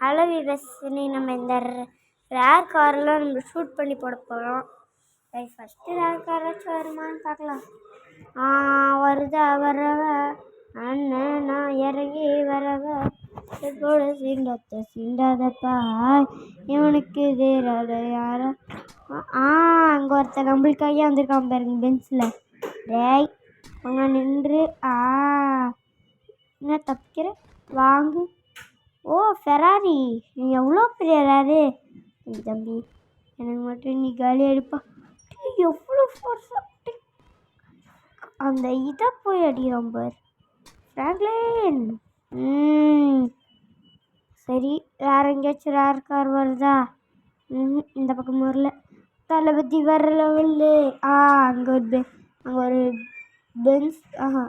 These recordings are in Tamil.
ஹலோ விவஸ்னி நம்ம இந்த ரேர் காரெல்லாம் நம்ம ஷூட் பண்ணி போட போகிறோம் ஃபஸ்ட்டு ரேர் காராச்சும் வருமான்னு பார்க்கலாம். ஆ, வருதா வரவ அண்ணன் நான் இறங்கி வரவ. போட சீண்டாத்த சீண்டாதப்பா இவனுக்கு தேராத யாரோ ஆ அங்கே ஒருத்தன் நம்மளுக்காக வந்திருக்கான் பாருங்க பென்ஸில் டேய் அங்கே நின்று ஆ. என்ன தப்பிக்கிற? வாங்கு. ஓ ஃபெராரி நீ எவ்வளோ பெரிய ராரு தம்பி எனக்கு மட்டும் நீ காலி அடிப்பா எவ்வளோ ஃபோர்ஸாக அந்த இதை போய் அடிக்கிறான் பார். ஃப்ராங்க்லின் ம். சரி வேற எங்கேயாச்சும் ரேர் கார் வருதா? ம் இந்த பக்கம் வரல. தளபதி வர லெவலு ஆ அங்கே ஒரு பெ அங்கே ஒரு பென்ஸ் ஆஹா.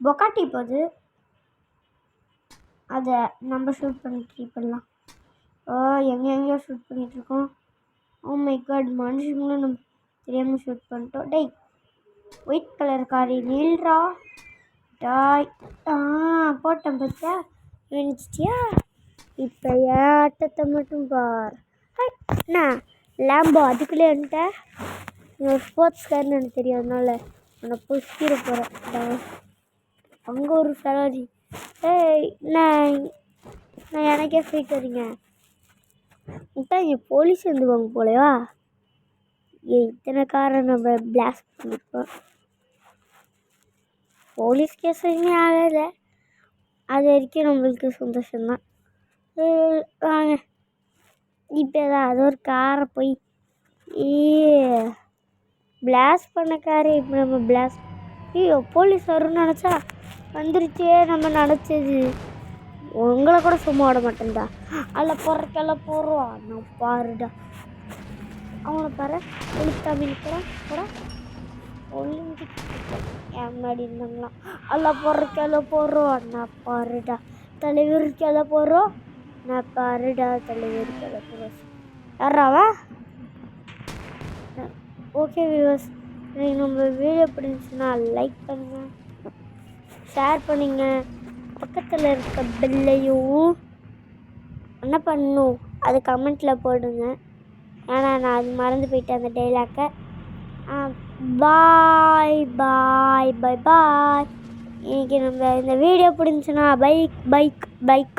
பொக்காட்டி போகுது. அதை நம்ம ஷூட் பண்ணி இப்படிலாம் பண்ணலாம் ஓ எங்கே எங்கேயோ ஷூட் பண்ணிகிட்ருக்கோம் ஓ oh மை காட் மனுஷங்களும் நம்ம தெரியாமல் ஷூட் பண்ணிட்டோம். டேய் ஒயிட் கலர் காரி நீல்ரா டாய் ஆ போட்டேன் பார்த்தியா நினச்சிட்டியா இப்போ என் ஆட்டத்தை மட்டும் பார். ஹை, என்ன லேம்போ அதுக்குள்ளே வந்துட்ட? ஸ்போர்ட்ஸ் கார்னு எனக்கு தெரியும் அதனால உன்னை புஷ்கிற போகிறேன் அங்கே ஒரு சலாரி ஏய் நான் நான் எனக்கே ஃப்ரீ தரீங்க இதான் இங்கே போலீஸ் வந்துவாங்க போலவா ஏ இத்தனை காரை நம்ம பிளாஸ்ட் பண்ணிப்போம் போலீஸ் கேஸ் எதுவுமே ஆகலை. அது வரைக்கும் நம்மளுக்கு சந்தோஷம்தான். வாங்க. இப்போ ஏதாவது ஒரு காரை போய் ஏ பிளாஸ்ட் பண்ண காரை இப்போ நம்ம பிளாஸ்ட் ஐயோ போலீஸ் வரும்னு நினச்சா வந்துருச்சே நம்ம நினச்சது. உங்களை கூட சும்மா விட மாட்டேன்டா. அதில் பொறக்கெல்லாம் போடுறோம் நான் பாருடா. அவனை பாரு. ஒளித்தாமி கூட கூட ஒளிஞ்சு என் முன்னாடி இருந்தாங்களாம் அதில் பொறக்கெல்லாம் போடுறோம் நான் பாருடா. தலைவருக்கெல்லாம் போடுறோம் நான் பாருடா. தலைவருக்கெல்லாம் போடுறோம் யாராவா ஓகே வியூவர்ஸ் நம்ம வீடியோ பிடிச்சுன்னா லைக் பண்ணுங்கள் ஷேர் பண்ணுங்க. பக்கத்தில் இருக்க பெல்லையும் என்ன பண்ணணும் அது கமெண்ட்டில் போடுங்க. ஏன்னா நான் அது மறந்து போயிட்டேன் அந்த டைலாக்கை பாய் பாய் பாய் பாய் இன்றைக்கி நம்ம இந்த வீடியோ பிடிச்சின்னா பைக் பைக் பைக்